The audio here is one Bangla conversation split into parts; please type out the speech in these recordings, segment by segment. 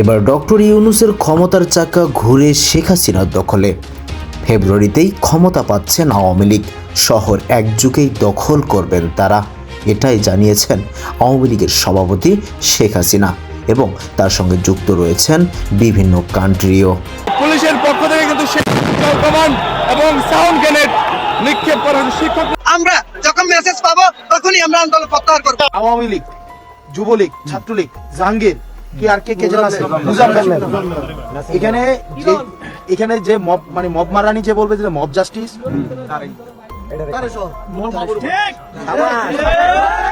এবার ডক্টর ইউনুসের ক্ষমতার চাকা ঘুরে শেখ হাসিনার দখলে। ফেব্রুয়ারিতেই ক্ষমতা পাচ্ছেন আওয়ামী লীগ। শহর একযুগেই দখল করবেন তারা এটাই জানিয়েছেন আওয়ামী লীগের সভাপতি শেখ হাসিনা এবং তার সঙ্গে যুক্ত রয়েছেন বিভিন্ন কান্ট্রিও। পুলিশের পক্ষ থেকে কিন্তু এবং সাউন্ড গ্রেনেড নিক্ষেপ করা শিক্ষক আমরা যখন মেসেজ পাবো তখনই আমরা আন্দোলন প্রত্যাহার করব। আওয়ামী লীগ যুবলীগ ছাত্রলীগ জাহাঙ্গীর কি আর কে কে যেন আছে? এখানে এখানে যে মব মানে মব মারানি যে বলবে যে মব জাস্টিস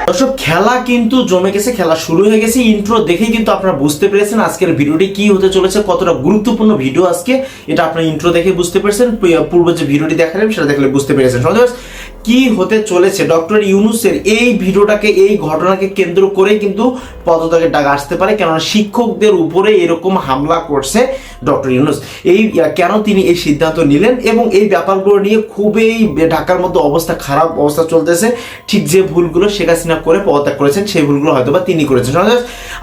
দর্শক খেলা কিন্তু জমে গেছে খেলা শুরু হয়ে গেছে। ইন্ট্রো দেখেই কিন্তু আপনারা বুঝতে পেরেছেন আজকের ভিডিওটি কি হতে চলেছে কতটা গুরুত্বপূর্ণ ভিডিও আজকে। এটা আপনারা ইন্ট্রো দেখে বুঝতে পেরেছেন। পূর্ব যে ভিডিওটি দেখালেন সেটা দেখলে বুঝতে পেরেছেন। কি হতে চলেছে? ডক্টর ইউনুসের এই ভিডিওটাকে, এই ঘটনাকে কেন্দ্র করে কিন্তু পদত্যাগের ডাক আসতে পারে, কেননা শিক্ষকদের উপরে এরকম হামলা করছে ডক্টর ইউনুস। এই কেন তিনি এই সিদ্ধান্ত নিলেন এবং এই ব্যাপারগুলো নিয়ে খুবই ঢাকার মধ্যে অবস্থা খারাপ অবস্থা চলতেছে, ঠিক যে ভুলগুলো শেখ হাসিনা করে পদত্যাগ করেছেন, সেই ভুলগুলো হয়তো বা তিনি করেছেন।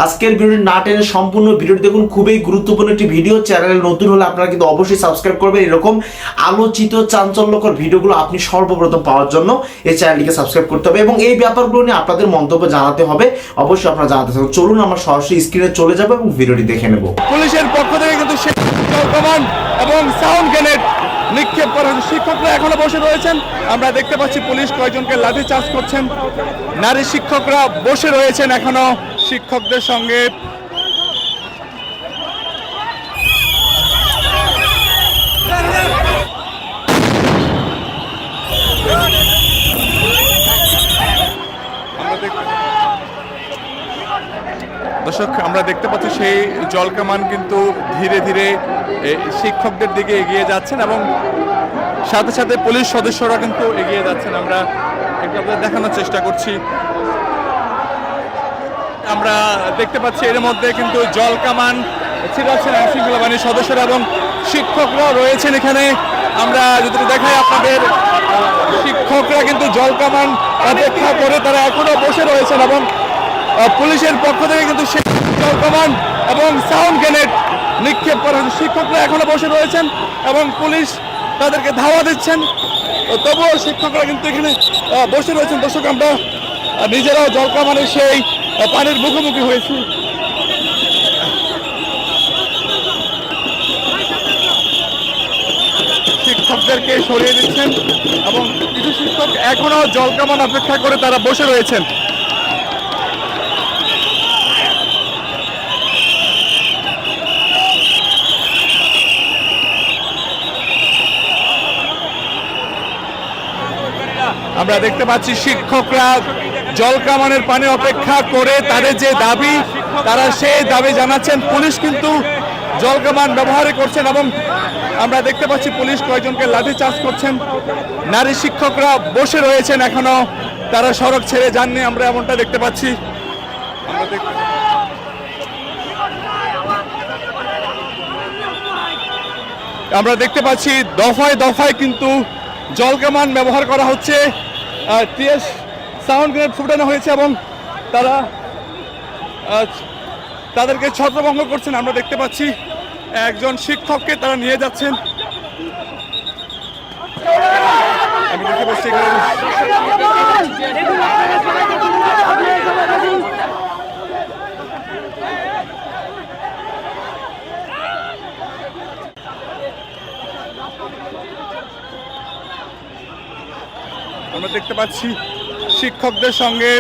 আজকের ভিডিওটি না টেনে সম্পূর্ণ ভিডিওটি দেখুন, খুবই গুরুত্বপূর্ণ একটি ভিডিও, চ্যানেলে নতুন হলে আপনারা কিন্তু অবশ্যই সাবস্ক্রাইব করবেন। এরকম আলোচিত, চাঞ্চল্যকর ভিডিওগুলো আপনি সর্বপ্রথম পাওয়ার জন্য এই চ্যানেলটিকে সাবস্ক্রাইব করতে হবে এবং এই ব্যাপারগুলো নিয়ে আপনাদের মন্তব্য জানাতে হবে। অবশ্যই আপনারা জানাতে হবে চলুন, আমরা সরাসরি স্ক্রিনে চলে যাব এবং ভিডিওটি দেখে নেব। পুলিশের পক্ষ থেকে কিন্তু কমান এবং সাউন্ড গ্রেনেড নিক্ষেপ করা হয়েছে। শিক্ষকরা এখনও বসে রয়েছেন। আমরা দেখতে পাচ্ছি পুলিশ কয়েকজনকে লাঠি চার্জ করছেন। নারী শিক্ষকরা বসে রয়েছেন এখনও। শিক্ষকদের সঙ্গে দর্শক, আমরা দেখতে পাচ্ছি সেই জল জলকামান কিন্তু ধীরে ধীরে শিক্ষকদের দিকে এগিয়ে যাচ্ছেন এবং সাথে সাথে পুলিশ সদস্যরা কিন্তু এগিয়ে যাচ্ছেন। আমরা একটু আপনাদের দেখানোর চেষ্টা করছি। আমরা দেখতে পাচ্ছি এর মধ্যে কিন্তু জলকামান ছিটাচ্ছেন আইন শৃঙ্খলা বাহিনীর সদস্যরা এবং শিক্ষকরাও রয়েছেন এখানে। আমরা যদি দেখাই আপনাদের শিক্ষকরা কিন্তু জলকামান অপেক্ষা করে তারা এখনও বসে রয়েছেন এবং পুলিশের পক্ষ থেকে কিন্তু জলকামান এবং সাউন্ড গ্রেনেড নিক্ষেপ করা শিক্ষকরা এখনও বসে রয়েছেন এবং পুলিশ তাদেরকে ধাওয়া দিচ্ছেন। তবুও শিক্ষকরা কিন্তু এখানে বসে রয়েছেন। দর্শক, আমরা নিজেরাও জলকামানের সেই পানির মুখোমুখি হয়েছি। শিক্ষকদেরকে সরিয়ে দিচ্ছেন এবং কিছু শিক্ষক এখনও জলকামান অপেক্ষা করে তারা বসে রয়েছেন। আমরা দেখতে পাচ্ছি শিক্ষকরা জলকামানের পানি অপেক্ষা করে তাদের যে দাবি, তারা সেই দাবি জানাচ্ছেন। পুলিশ কিন্তু জলকামান ব্যবহার করছেন এবং আমরা দেখতে পাচ্ছি পুলিশ কয়েকজনকে লাঠি চার্জ করছেন। নারী শিক্ষকরা বসে রয়েছেন এখনও, তারা সড়ক ছেড়ে যাননি, আমরা এমনটা দেখতে পাচ্ছি। আমরা দেখ- আমরা দেখতে পাচ্ছি দফায় দফায় কিন্তু জল জলকামান ব্যবহার করা হচ্ছে। টিএস সাউন্ড গ্রেনেড ফুটানো হয়েছে এবং তারা তাদেরকে ছত্রভঙ্গ করছেন। আমরা দেখতে পাচ্ছি একজন শিক্ষককে তারা নিয়ে যাচ্ছেন। আমি দেখতে পাচ্ছি এখানে আমরা দেখতে পাচ্ছি শিক্ষকদের সঙ্গে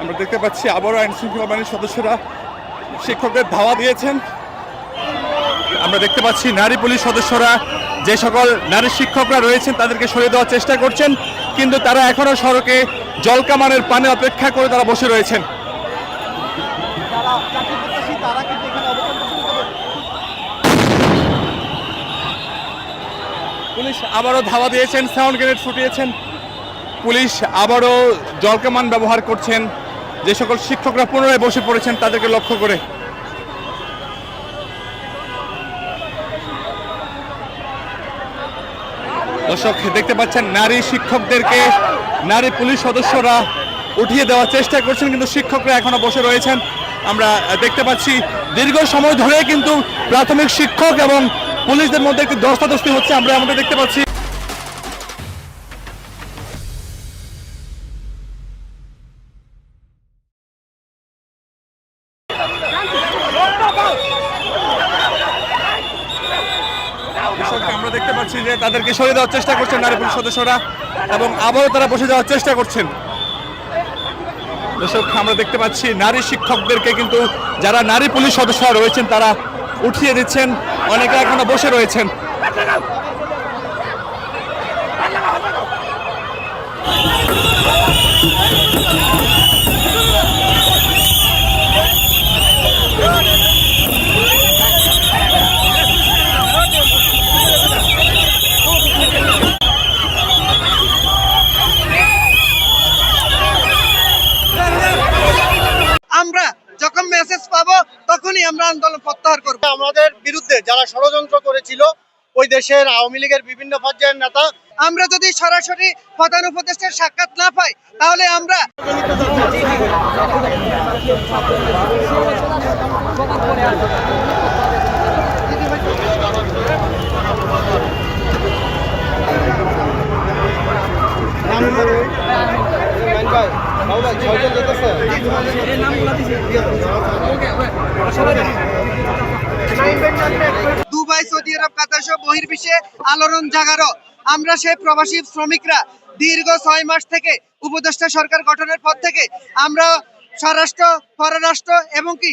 আমরা দেখতে পাচ্ছি আবারও আইন শৃঙ্খলা বাহিনীর সদস্যরা শিক্ষকদের ধাওয়া দিয়েছেন। আমরা দেখতে পাচ্ছি নারী পুলিশ সদস্যরা, যে সকল নারী শিক্ষকরা রয়েছেন তাদেরকে সরিয়ে দেওয়ার চেষ্টা করছেন, কিন্তু তারা এখনও সড়কে জলকামানের পানে অপেক্ষা করে তারা বসে রয়েছেন। পুলিশ আবারও ধাওয়া দিয়েছেন, সাউন্ড গ্রেনেড ফুটিয়েছেন। পুলিশ আবারও জলকামান ব্যবহার করছেন। যে সকল শিক্ষকরা পুনরায় বসে পড়েছেন, তাদেরকে লক্ষ্য করে। দর্শক, দেখতে পাচ্ছেন, নারী শিক্ষকদেরকে নারী পুলিশ সদস্যরা উঠিয়ে দেওয়ার চেষ্টা করছেন, কিন্তু শিক্ষকরা এখনও বসে রয়েছেন। আমরা দেখতে পাচ্ছি, দীর্ঘ সময় ধরে কিন্তু প্রাথমিক শিক্ষক এবং পুলিশদের মধ্যে একটি দস্তাদস্তি হচ্ছে। আমরা আমাদের দেখতে পাচ্ছি। দর্শক, আমরা দেখতে পাচ্ছি যে তাদেরকে সরিয়ে দেওয়ার চেষ্টা করছেন নারী পুলিশ সদস্যরা এবং আবারও তারা বসে যাওয়ার চেষ্টা করছেন। দর্শক আমরা দেখতে পাচ্ছি নারী শিক্ষকদেরকে কিন্তু যারা নারী পুলিশ সদস্যরা রয়েছেন তারা উঠিয়ে দিচ্ছেন অনেকে এখনও বসে রয়েছেন আমরা যখন মেসেজ পাবো তখনই আমরা আন্দোলন প্রত্যাহার করব আমাদের বিরুদ্ধে যারা ষড়যন্ত্র করেছিল ওই দেশের আওয়ামী লীগের বিভিন্ন পর্যায়ের নেতা। আমরা যদি সরাসরি প্রধান উপদেষ্টার সাক্ষাৎ না পাই, তাহলে আমরা বহির্বিশ্বে আলোড়ন জাগারো। আমরা সেই প্রবাসী শ্রমিকরা দীর্ঘ ছয় মাস থেকে উপদেষ্টা সরকার গঠনের পর থেকে আমরা স্বরাষ্ট্র, পররাষ্ট্র এবং কি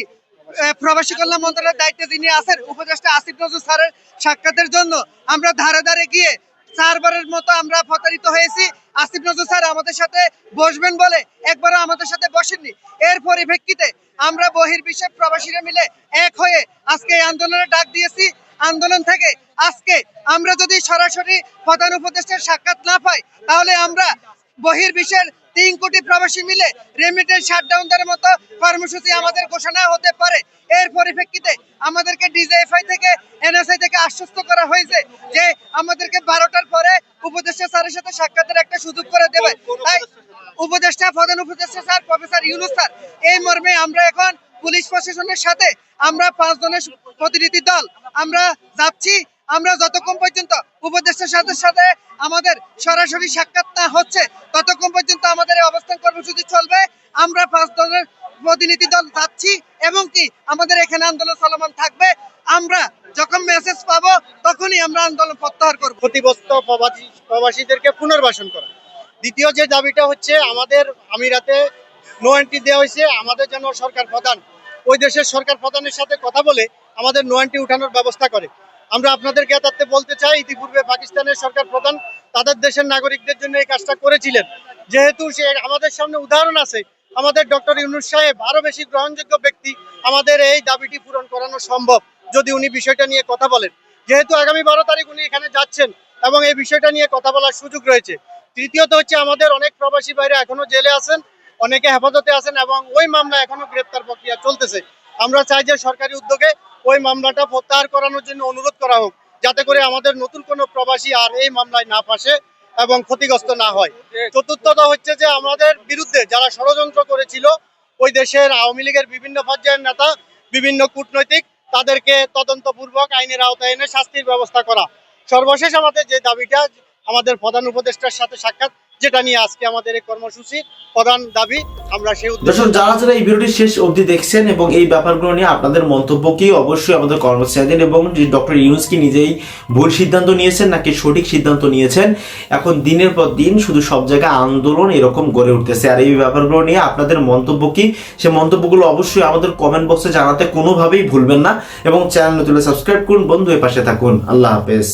প্রবাসী কল্যাণ মন্ত্রণালয়ের দায়িত্বে যিনি আছেন, উপদেষ্টা আসিফ নজরুল স্যারের সাক্ষাতের জন্য আমরা ধারে ধারে গিয়ে চারবারের মতো আমরা প্রতারিত হয়েছি। আসিফ নজরুল স্যার আমাদের সাথে বসবেন বলে একবারও আমাদের সাথে বসেননি। এর পরিপ্রেক্ষিতে আমরা বহির্বিশ্বে প্রবাসীরা মিলে এক হয়ে আজকে এই আন্দোলনে ডাক দিয়েছি। আন্দোলন থেকে। আজকে আমরা যদি সরাসরি প্রধান উপদেষ্টার সাক্ষাৎ না পাই, তাহলে আমরা বহির্বিশ্বের তিন কোটি প্রবাসী মিলে রেমিটেন্স শাটডাউন দেওয়ার মতো কর্মসূচি আমাদের ঘোষণা হতে পারে। এর পরিপ্রেক্ষিতে আমাদেরকে ডিজিএফআই থেকে এনএসআই থেকে আশ্বস্ত করা হয়েছে যে আমাদেরকে বারোটার পরে উপদেষ্টা স্যারের সাথে সাক্ষাতের একটা সুযোগ করে দেবে। তাই উপদেষ্টা, প্রধান উপদেষ্টা স্যার, প্রফেসর ইউনুস স্যার, এই মর্মে আমরা এখন পুলিশ প্রশাসনের সাথে আমরা পাঁচ জনের প্রতিনিধি দল, আমরা যাচ্ছি, আমরা যতক্ষণ পর্যন্ত উপদেষ্টার সাথে সাথে আমাদের সরাসরি সাক্ষাৎ না হচ্ছে, ততক্ষণ পর্যন্ত আমাদের অবস্থান কর্মসূচি চলবে। আমরা পাঁচ দলের প্রতিনিধি দল যাচ্ছি এবং কি আমাদের এখানে আন্দোলন চলমান থাকবে। আমরা যখন মেসেজ পাবো, তখনই আমরা আন্দোলন প্রত্যাহার করব। ক্ষতিগ্রস্ত প্রবাসী প্রবাসীদেরকে পুনর্বাসন করা। দ্বিতীয় যে দাবিটা হচ্ছে, আমাদের আমিরাতে নো এন্ট্রি দেওয়া হয়েছে, আমাদের যেন সরকার প্রধান। ওই দেশের সরকার প্রধানের সাথে কথা বলে আমাদের নো এন্ট্রি উঠানোর ব্যবস্থা করে। আমরা আপনাদের জ্ঞাতার্থে বলতে চাই, ইতিপূর্বে পাকিস্তানের সরকার প্রধান তাদের দেশের নাগরিকদের জন্য এই কাজটা করেছিলেন। যেহেতু সে আমাদের সামনে উদাহরণ আছে, আমাদের ডক্টর ইউনুস সাহেব আরও বেশি গ্রহণযোগ্য ব্যক্তি, আমাদের এই দাবিটি পূরণ করানো সম্ভব, যদি উনি বিষয়টা নিয়ে কথা বলেন। যেহেতু আগামী বারো তারিখ উনি এখানে যাচ্ছেন এবং এই বিষয়টা নিয়ে কথা বলার সুযোগ রয়েছে। তৃতীয়ত হচ্ছে, আমাদের অনেক প্রবাসী বাইরে এখনও জেলে আছেন। অনেকে হেফাজতে আছেন এবং ওই মামলা এখনও গ্রেপ্তার প্রক্রিয়া চলতেছে। আমরা চাই যে সরকারি উদ্যোগে ওই মামলাটা প্রত্যাহার করানোর জন্য অনুরোধ করা হোক, যাতে করে আমাদের নতুন কোনো প্রবাসী আর এই মামলায় না ফাঁসে এবং ক্ষতিগ্রস্ত না হয়। চতুর্থত হচ্ছে যে আমাদের বিরুদ্ধে যারা ষড়যন্ত্র করেছিল, ওই দেশের আওয়ামী লীগের বিভিন্ন পর্যায়ের নেতা, বিভিন্ন কূটনৈতিক, তাদেরকে তদন্তপূর্বক আইনের আওতায় এনে শাস্তির ব্যবস্থা করা। সর্বশেষ আমাদের যে দাবিটা, আমাদের প্রধান উপদেষ্টার সাথে সাক্ষাৎ যেটা নিয়ে আজকে আমাদের এই কর্মসূচির প্রধান দাবি, আমরা সেই দর্শক, যারা যারা এই ভিডিওটি শেষ অবধি দেখছেন এবং এই ব্যাপারগুলো নিয়ে আপনাদের মন্তব্য কি অবশ্যই আমাদের কর্মচারী দিন এবং ডক্টর ইউনুস কি নিজেই ভুল সিদ্ধান্ত নিয়েছেন নাকি সঠিক সিদ্ধান্ত নিয়েছেন, এখন দিনের পর দিন শুধু সব জায়গায় আন্দোলন এরকম গড়ে উঠতেছে। আর এই ব্যাপারগুলো নিয়ে আপনাদের মন্তব্য কি? সে মন্তব্যগুলো অবশ্যই আমাদের কমেন্ট বক্সে জানাতে কোনোভাবেই ভুলবেন না এবং চ্যানেল নতুন সাবস্ক্রাইব করুন। বন্ধু এর পাশে থাকুন। আল্লাহ হাফেজ।